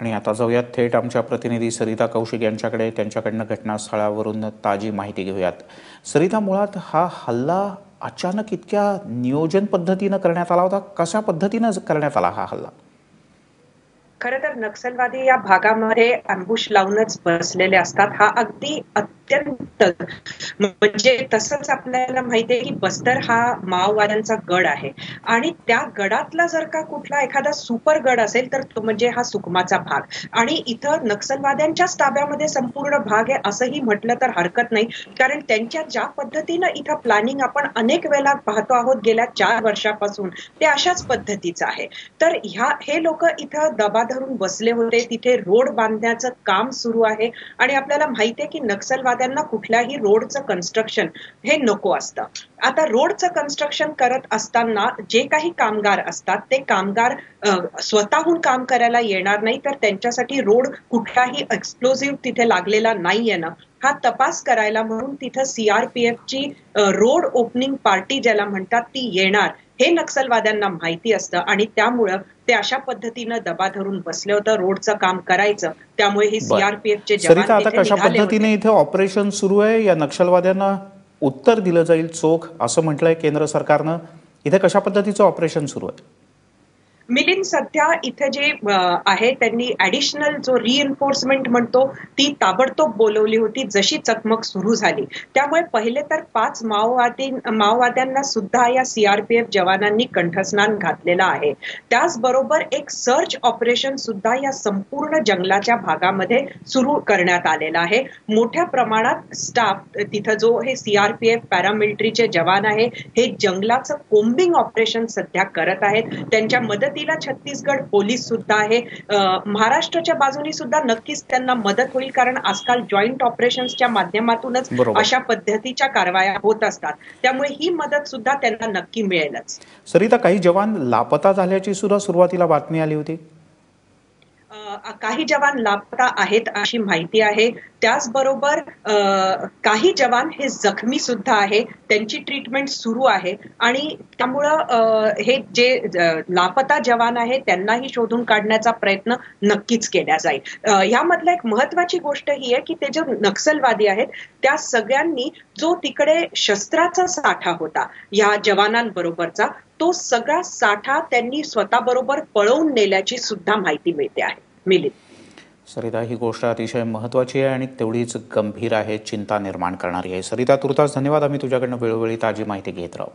आणि आता जाऊयात थेट आमच्या प्रतिनिधी सरिता कौशिक यांच्याकडे. त्यांच्याकडनं घटनास्थळावरून ताजी माहिती घेऊयात. सरिता मुळात हा हल्ला अचानक इतक्या नियोजन पद्धतीनं करण्यात आला होता? कशा पद्धतीनं करण्यात आला हा हल्ला? खर तर नक्षलवादी या भागामध्ये अंबुश लावूनच बसलेले असतात. हा अगदी अत्यंत म्हणजे तसंच आपल्याला माहितीये की बस्तर हा माओवाद्यांचा गड आहे. आणि त्या गडातला जर का कुठला एखादा सुपर गड असेल तर तो म्हणजे हा सुकमाचा भाग. आणि इथं नक्षलवाद्यांच्याच ताब्यामध्ये संपूर्ण भाग आहे असंही म्हटलं तर हरकत नाही. कारण त्यांच्या ज्या पद्धतीनं इथं प्लॅनिंग आपण अनेक वेळा पाहतो आहोत गेल्या चार वर्षापासून ते अशाच पद्धतीचं आहे. तर ह्या हे लोक इथं दबा धरून बसले होते. तिथे रोड बांधण्याचं काम सुरू आहे. आणि आपल्याला माहितीये की त्यांना कुठल्याही रोडचं कन्स्ट्रक्शन हे नको असतं. आता रोडचं कन्स्ट्रक्शन करत असताना जे काही कामगार असतात ते कामगार स्वतःहून काम करायला येणार नाही तर त्यांच्यासाठी रोड कुठलाही एक्सप्लोजिव्ह तिथे लागलेला नाहीये ना. हा तपास करायला म्हणून तिथं सीआरपीएफची रोड ओपनिंग पार्टी ज्याला म्हणतात ती येणार. हे नक्षलवाद्यांना माहिती असतं आणि त्यामुळं ते अशा पद्धतीनं दबा धरून बसले होतं रोडचं काम करायचं. त्यामुळे ही सीआरपीएफचे जवान आता कशा पद्धतीने इथे ऑपरेशन सुरू आहे? या नक्षलवाद्यांना उत्तर दिलं जाईल चोख असं म्हटलंय केंद्र सरकारनं. इथे कशा पद्धतीचं ऑपरेशन सुरू आहे? मिलिंद सध्या इथे जे आहे त्यांनी ऍडिशनल जो रिएन्फोर्समेंट म्हणतो ती ताबडतोब बोलवली होती जशी चकमक सुरू झाली. त्यामुळे पहिले तर पाच माओवादी माओवाद्यांना सुद्धा या सीआरपीएफ जवानांनी कंठस्नान घातलेलं आहे. त्याचबरोबर एक सर्च ऑपरेशन सुद्धा या संपूर्ण जंगलाच्या भागामध्ये सुरू करण्यात आलेलं आहे. मोठ्या प्रमाणात स्टाफ तिथं जो हे सीआरपीएफ पॅरामिलिटरीचे जवान आहे हे जंगलाचं कोम्बिंग ऑपरेशन सध्या करत आहेत. त्यांच्या मदत मदतीला छत्तीसगड पोलीस सुद्धा आहे. महाराष्ट्राच्या बाजूनी सुद्धा नक्कीच त्यांना मदत होईल कारण आजकाल जॉईंट ऑपरेशन्सच्या माध्यमातूनच अशा पद्धतीच्या कारवाया होत असतात. त्यामुळे ही मदत सुद्धा त्यांना नक्की मिळेलच. सरिता काही जवान लापता झाल्याची सुद्धा सुरुवातीला बातमी आली होती? काही जवान लापता आहेत अशी माहिती आहे. त्याचबरोबर काही जवान हे जखमी सुद्धा आहे. त्यांची ट्रीटमेंट सुरू आहे. आणि त्यामुळं हे जे लापता जवान आहे त्यांनाही शोधून काढण्याचा प्रयत्न नक्कीच केला जाईल. यामधला एक महत्वाची गोष्ट ही आहे की ते जे नक्षलवादी आहेत त्या सगळ्यांनी जो तिकडे शस्त्राचा साठा होता या जवानांबरोबरचा तो सगळा साठा त्यांनी स्वतःबरोबर पळवून नेल्याची सुद्धा माहिती मिळते आहे. मिली. सरिता ही गोष्ट अतिशय महत्वाची आहे आणि तेवढीच गंभीर आहे चिंता निर्माण करणारी आहे. सरिता तुर्तास धन्यवाद. आम्ही तुझ्याकडनं वेळोवेळी ताजी माहिती घेत राहू.